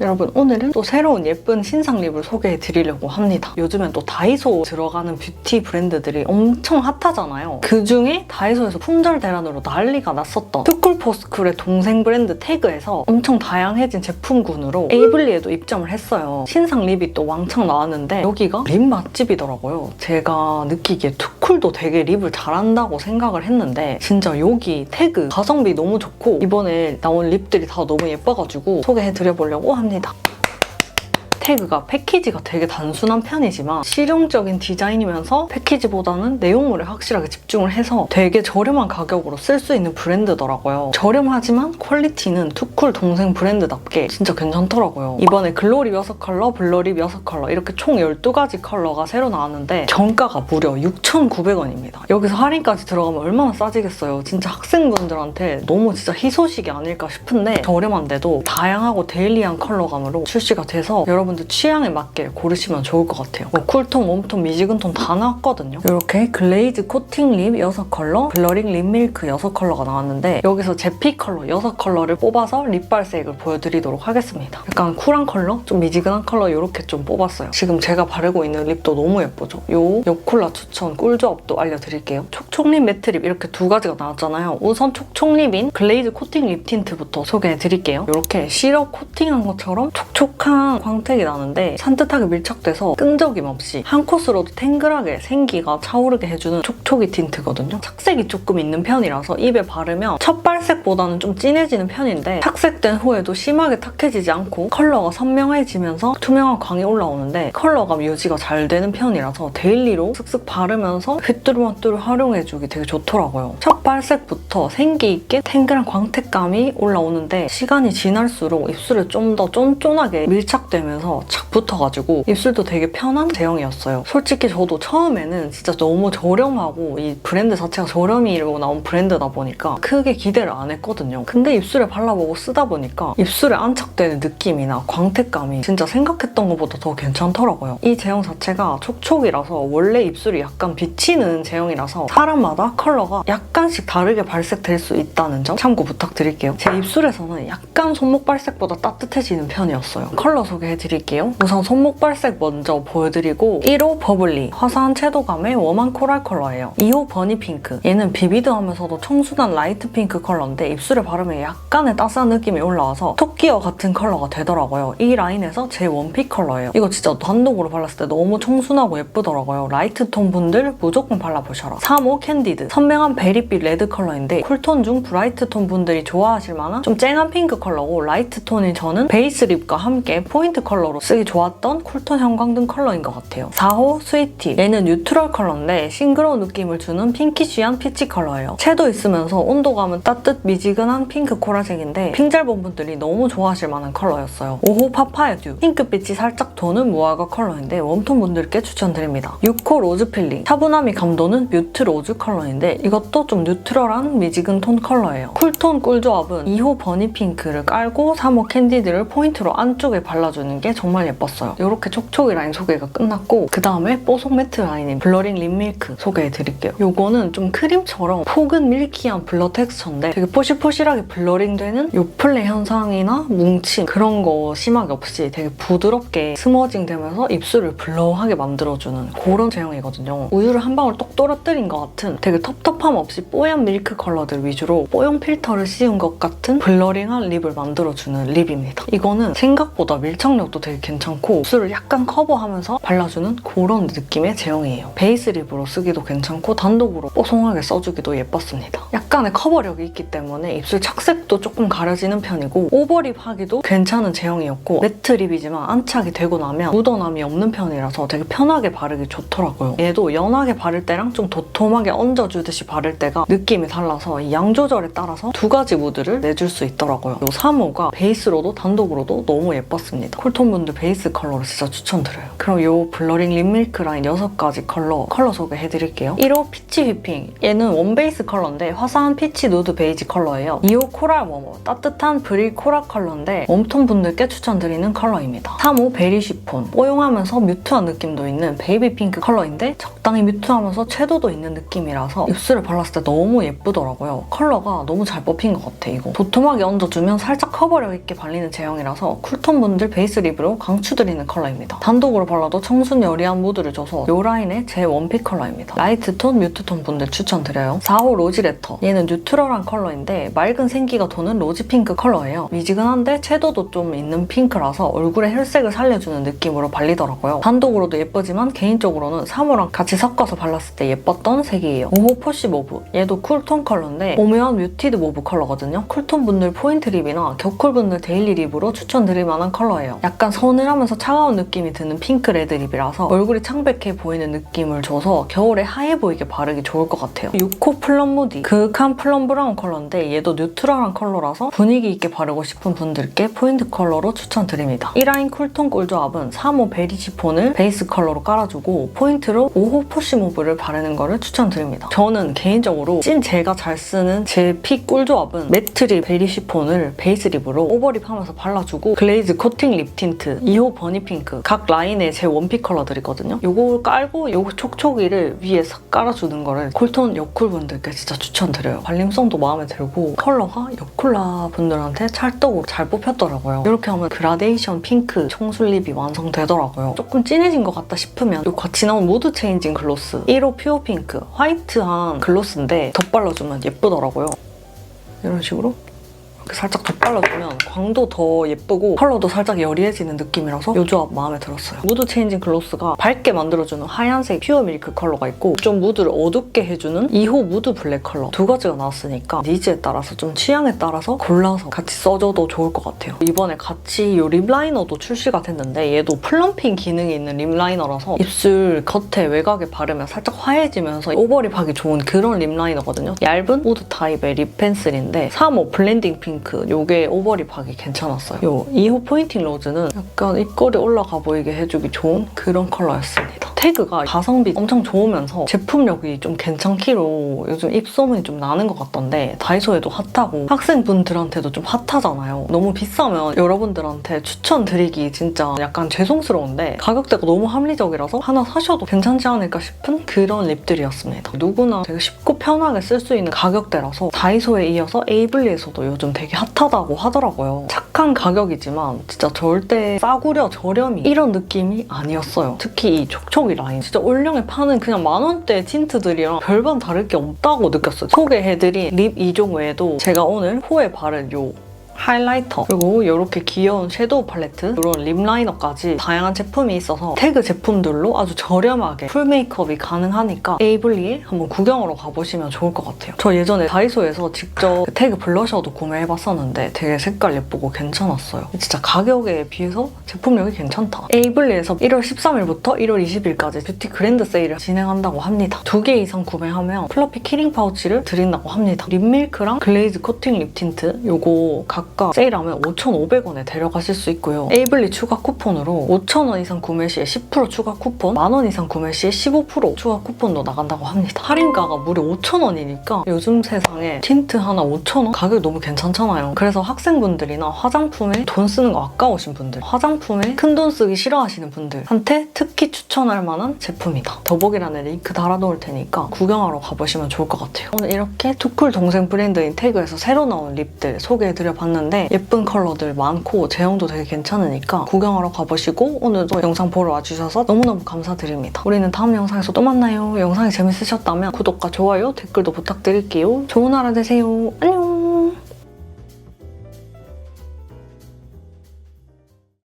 여러분 오늘은 또 새로운 예쁜 신상 립을 소개해 드리려고 합니다. 요즘엔 또 다이소 들어가는 뷰티 브랜드들이 엄청 핫하잖아요. 그 중에 다이소에서 품절 대란으로 난리가 났었던 투쿨포스쿨의 동생 브랜드 태그에서 엄청 다양해진 제품군으로 에이블리에도 입점을 했어요. 신상 립이 또 왕창 나왔는데 여기가 립 맛집이더라고요. 제가 느끼기에 투쿨 도 되게 립을 잘한다고 생각을 했는데 진짜 여기 태그 가성비 너무 좋고 이번에 나온 립들이 다 너무 예뻐가지고 소개해드려보려고 합니다. 태그가 패키지가 되게 단순한 편이지만 실용적인 디자인이면서 패키지보다는 내용물에 확실하게 집중을 해서 되게 저렴한 가격으로 쓸 수 있는 브랜드더라고요. 저렴하지만 퀄리티는 투쿨 동생 브랜드답게 진짜 괜찮더라고요. 이번에 글로리 6컬러, 블러립 6컬러 이렇게 총 12가지 컬러가 새로 나왔는데 정가가 무려 6,900원입니다. 여기서 할인까지 들어가면 얼마나 싸지겠어요. 진짜 학생분들한테 너무 진짜 희소식이 아닐까 싶은데 저렴한데도 다양하고 데일리한 컬러감으로 출시가 돼서 여러분 들 취향에 맞게 고르시면 좋을 것 같아요. 뭐 쿨톤, 웜톤, 미지근 톤 다 나왔거든요. 이렇게 글레이즈 코팅 립 6컬러, 블러링 립 밀크 6컬러가 나왔는데 여기서 제피 컬러 6컬러를 뽑아서 립 발색을 보여드리도록 하겠습니다. 약간 쿨한 컬러, 좀 미지근한 컬러 이렇게 좀 뽑았어요. 지금 제가 바르고 있는 립도 너무 예쁘죠? 요 요콜라 추천 꿀조합도 알려드릴게요. 촉촉립 매트립 이렇게 두 가지가 나왔잖아요. 우선 촉촉립인 글레이즈 코팅 립 틴트부터 소개해드릴게요. 이렇게 시럽 코팅한 것처럼 촉촉한 광택이 나는데 산뜻하게 밀착돼서 끈적임 없이 한 코스로도 탱글하게 생기가 차오르게 해주는 촉촉이 틴트거든요. 착색이 조금 있는 편이라서 입에 바르면 첫 발색보다는 좀 진해지는 편인데 착색된 후에도 심하게 탁해지지 않고 컬러가 선명해지면서 투명한 광이 올라오는데 컬러감 유지가 잘 되는 편이라서 데일리로 쓱쓱 바르면서 휘뚜루마뚜루 활용해주기 되게 좋더라고요. 첫 발색부터 생기 있게 탱글한 광택감이 올라오는데 시간이 지날수록 입술에 좀 더 쫀쫀하게 밀착되면서 착 붙어가지고 입술도 되게 편한 제형이었어요. 솔직히 저도 처음에는 진짜 너무 저렴하고 이 브랜드 자체가 저렴이로 나온 브랜드다 보니까 크게 기대를 안 했거든요. 근데 입술에 발라보고 쓰다 보니까 입술에 안착되는 느낌이나 광택감이 진짜 생각했던 것보다 더 괜찮더라고요. 이 제형 자체가 촉촉이라서 원래 입술이 약간 비치는 제형이라서 사람마다 컬러가 약간씩 다르게 발색될 수 있다는 점 참고 부탁드릴게요. 제 입술에서는 약간 손목 발색보다 따뜻해지는 편이었어요. 컬러 소개해드릴게요. 우선 손목 발색 먼저 보여드리고 1호 버블리 화사한 채도감의 웜한 코랄 컬러예요. 2호 버니 핑크 얘는 비비드하면서도 청순한 라이트 핑크 컬러인데 입술에 바르면 약간의 따스한 느낌이 올라와서 토끼어 같은 컬러가 되더라고요. 이 라인에서 제 원픽 컬러예요. 이거 진짜 단독으로 발랐을 때 너무 청순하고 예쁘더라고요. 라이트 톤 분들 무조건 발라보셔라. 3호 캔디드 선명한 베리빛 레드 컬러인데 쿨톤 중 브라이트 톤 분들이 좋아하실 만한 좀 쨍한 핑크 컬러고 라이트 톤인 저는 베이스 립과 함께 포인트 컬러로 쓰기 좋았던 쿨톤 형광등 컬러인 것 같아요. 4호 스위티 얘는 뉴트럴 컬러인데 싱그러운 느낌을 주는 핑키쉬한 피치 컬러예요. 채도 있으면서 온도감은 따뜻 미지근한 핑크 코랄색인데 핑잘본 분들이 너무 좋아하실 만한 컬러였어요. 5호 파파야 듀 핑크빛이 살짝 도는 무화과 컬러인데 웜톤 분들께 추천드립니다. 6호 로즈 필링 차분함이 감도는 뮤트 로즈 컬러인데 이것도 좀 뉴트럴한 미지근 톤 컬러예요. 쿨톤 꿀조합은 2호 버니 핑크를 깔고 3호 캔디드를 포인트로 안쪽에 발라주는 게 정말 예뻤어요. 이렇게 촉촉이 라인 소개가 끝났고 그 다음에 뽀송 매트 라인인 블러링 립 밀크 소개해드릴게요. 요거는 좀 크림처럼 폭은 밀키한 블러 텍스처인데 되게 포실포실하게 블러링 되는 요플레 현상이나 뭉침 그런 거 심하게 없이 되게 부드럽게 스머징 되면서 입술을 블러하게 만들어주는 그런 제형이거든요. 우유를 한 방울 똑 떨어뜨린 것 같은 되게 텁텁함 없이 뽀얀 밀크 컬러들 위주로 뽀용 필터를 씌운 것 같은 블러링한 립을 만들어주는 립입니다. 이거는 생각보다 밀착력도 되게 괜찮고 입술을 약간 커버하면서 발라주는 그런 느낌의 제형이에요. 베이스 립으로 쓰기도 괜찮고 단독으로 뽀송하게 써주기도 예뻤습니다. 약간의 커버력이 있기 때문에 입술 착색도 조금 가려지는 편이고 오버립 하기도 괜찮은 제형이었고 매트 립이지만 안착이 되고 나면 묻어남이 없는 편이라서 되게 편하게 바르기 좋더라고요. 얘도 연하게 바를 때랑 좀 도톰하게 얹어주듯이 바를 때가 느낌이 달라서 이 양 조절에 따라서 두 가지 무드를 내줄 수 있더라고요. 이 3호가 베이스로도 단독으로도 너무 예뻤습니다. 쿨톤 학생분들 베이스 컬러로 진짜 추천드려요. 그럼 요 블러링 립밀크 라인 6가지 컬러 컬러 소개해드릴게요. 1호 피치 휘핑 얘는 원 베이스 컬러인데 화사한 피치 누드 베이지 컬러예요. 2호 코랄 워머 따뜻한 브릴 코랄 컬러인데 웜톤 분들께 추천드리는 컬러입니다. 3호 베리 시폰 뽀용하면서 뮤트한 느낌도 있는 베이비 핑크 컬러인데 적당히 뮤트하면서 채도도 있는 느낌이라서 입술에 발랐을 때 너무 예쁘더라고요. 컬러가 너무 잘 뽑힌 것 같아 이거. 도톰하게 얹어주면 살짝 커버력 있게 발리는 제형이라서 쿨톤 분들 베이스 립으로 강추드리는 컬러입니다. 단독으로 발라도 청순 여리한 무드를 줘서 이 라인의 제 원픽 컬러입니다. 라이트 톤, 뮤트 톤 분들 추천드려요. 4호 로지레터 얘는 뉴트럴한 컬러인데 맑은 생기가 도는 로지 핑크 컬러예요. 미지근한데 채도도 좀 있는 핑크라서 얼굴에 혈색을 살려주는 느낌으로 발리더라고요. 단독으로도 예쁘지만 개인적으로는 3호랑 같이 섞어서 발랐을 때 예뻤던 색이에요. 5호 포시 모브 얘도 쿨톤 컬러인데 오묘한 뮤티드 모브 컬러거든요. 쿨톤 분들 포인트 립이나 겨쿨 분들 데일리 립으로 추천드릴 만한 컬러예요. 약간 서늘하면서 차가운 느낌이 드는 핑크 레드 립이라서 얼굴이 창백해 보이는 느낌을 줘서 겨울에 하얘 보이게 바르기 좋을 것 같아요. 6호 플럼 무디 그윽한 플럼 브라운 컬러인데 얘도 뉴트럴한 컬러라서 분위기 있게 바르고 싶은 분들께 포인트 컬러로 추천드립니다. 이 라인 쿨톤 꿀조합은 3호 베리 시폰을 베이스 컬러로 깔아주고 포인트로 5호 포시 모브를 바르는 거를 추천드립니다. 저는 개인적으로 찐 제가 잘 쓰는 제 픽 꿀조합은 매트립 베리 시폰을 베이스 립으로 오버립 하면서 발라주고 글레이즈 코팅 립 틴트 2호 버니 핑크 각 라인의 제 원픽 컬러들이거든요. 요거 깔고 요 촉촉이를 위에 싹 깔아주는 거를 쿨톤 여쿨 분들께 진짜 추천드려요. 발림성도 마음에 들고 컬러가 여쿨라 분들한테 찰떡으로 잘 뽑혔더라고요. 이렇게 하면 그라데이션 핑크 청술립이 완성되더라고요. 조금 진해진 것 같다 싶으면 요 같이 나온 무드 체인징 글로스 1호 퓨어 핑크 화이트한 글로스인데 덧발라주면 예쁘더라고요. 이런 식으로 살짝 덧발라주면 광도 더 예쁘고 컬러도 살짝 여리해지는 느낌이라서 이 조합 마음에 들었어요. 무드 체인징 글로스가 밝게 만들어주는 하얀색 퓨어 밀크 컬러가 있고 좀 무드를 어둡게 해주는 2호 무드 블랙 컬러 두 가지가 나왔으니까 니즈에 따라서 좀 취향에 따라서 골라서 같이 써줘도 좋을 것 같아요. 이번에 같이 이 립 라이너도 출시가 됐는데 얘도 플럼핑 기능이 있는 립 라이너라서 입술 겉에 외곽에 바르면 살짝 화해지면서 오버립하기 좋은 그런 립 라이너거든요. 얇은 우드 타입의 립 펜슬인데 3호 블렌딩 핑크 요게 오버립하기 괜찮았어요. 요 2호 포인팅 로즈는 약간 입꼬리 올라가 보이게 해주기 좋은 그런 컬러였습니다. 태그가 가성비 엄청 좋으면서 제품력이 좀 괜찮기로 요즘 입소문이 좀 나는 것 같던데 다이소에도 핫하고 학생분들한테도 좀 핫하잖아요. 너무 비싸면 여러분들한테 추천드리기 진짜 약간 죄송스러운데 가격대가 너무 합리적이라서 하나 사셔도 괜찮지 않을까 싶은 그런 립들이었습니다. 누구나 되게 쉽고 편하게 쓸 수 있는 가격대라서 다이소에 이어서 에이블리에서도 요즘 되게 핫하다고 하더라고요. 착한 가격이지만 진짜 절대 싸구려 저렴이 이런 느낌이 아니었어요. 특히 이 촉촉이 라인 진짜 올영에 파는 그냥 만원대 틴트들이랑 별반 다를 게 없다고 느꼈어요. 소개해드린 립 2종 외에도 제가 오늘 호에 바른 요 하이라이터 그리고 이렇게 귀여운 섀도우 팔레트 이런 립 라이너까지 다양한 제품이 있어서 태그 제품들로 아주 저렴하게 풀 메이크업이 가능하니까 에이블리에 한번 구경하러 가보시면 좋을 것 같아요. 저 예전에 다이소에서 직접 그 태그 블러셔도 구매해봤었는데 되게 색깔 예쁘고 괜찮았어요. 진짜 가격에 비해서 제품력이 괜찮다. 에이블리에서 1월 13일부터 1월 20일까지 뷰티 그랜드 세일을 진행한다고 합니다. 두 개 이상 구매하면 플러피 키링 파우치를 드린다고 합니다. 립밀크랑 글레이즈 코팅 립 틴트 요거 각각 세일하면 5,500원에 데려가실 수 있고요. 에이블리 추가 쿠폰으로 5,000원 이상 구매 시에 10% 추가 쿠폰, 만원 이상 구매 시에 15% 추가 쿠폰도 나간다고 합니다. 할인가가 무려 5,000원이니까 요즘 세상에 틴트 하나 5,000원? 가격이 너무 괜찮잖아요. 그래서 학생분들이나 화장품에 돈 쓰는 거 아까우신 분들, 화장품에 큰 돈 쓰기 싫어하시는 분들한테 특히 추천할 만한 제품이다. 더보기란에 링크 달아놓을 테니까 구경하러 가보시면 좋을 것 같아요. 오늘 이렇게 투쿨 동생 브랜드인 태그에서 새로 나온 립들 소개해드려봤 는데 예쁜 컬러들 많고 제형도 되게 괜찮으니까 구경하러 가보시고 오늘도 영상 보러 와주셔서 너무너무 감사드립니다. 우리는 다음 영상에서 또 만나요. 영상이 재밌으셨다면 구독과 좋아요, 댓글도 부탁드릴게요. 좋은 하루 되세요. 안녕!